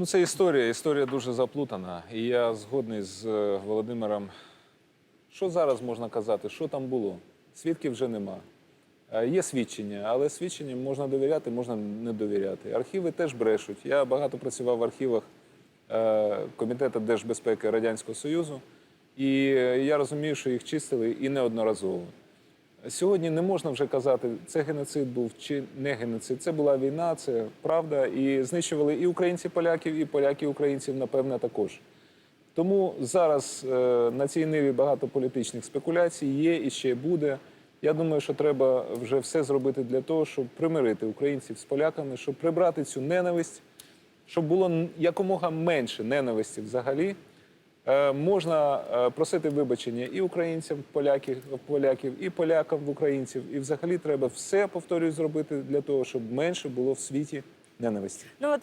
Ну, це історія. Історія дуже заплутана. І я згодний з е, Володимиром. Що зараз можна казати? Що там було? Свідків вже нема. Е, Є свідчення, але свідченням можна довіряти, можна не довіряти. Архіви теж брешуть. Я багато працював в архівах е, Комітету держбезпеки Радянського Союзу, і я розумію, що їх чистили і неодноразово. Сьогодні не можна вже казати, це геноцид був чи не геноцид. Це була війна, це правда. І знищували і українці поляків, і поляки українців, напевне, також. Тому зараз е, на цій ниві багато політичних спекуляцій є і ще буде. Я думаю, що треба вже все зробити для того, щоб примирити українців з поляками, щоб прибрати цю ненависть, щоб було якомога менше ненависті взагалі. Е, можна е, просити вибачення і українцям, поляків, поляків, і полякам в українців. І взагалі треба все повторюю зробити для того, щоб менше було в світі ненависті. Ну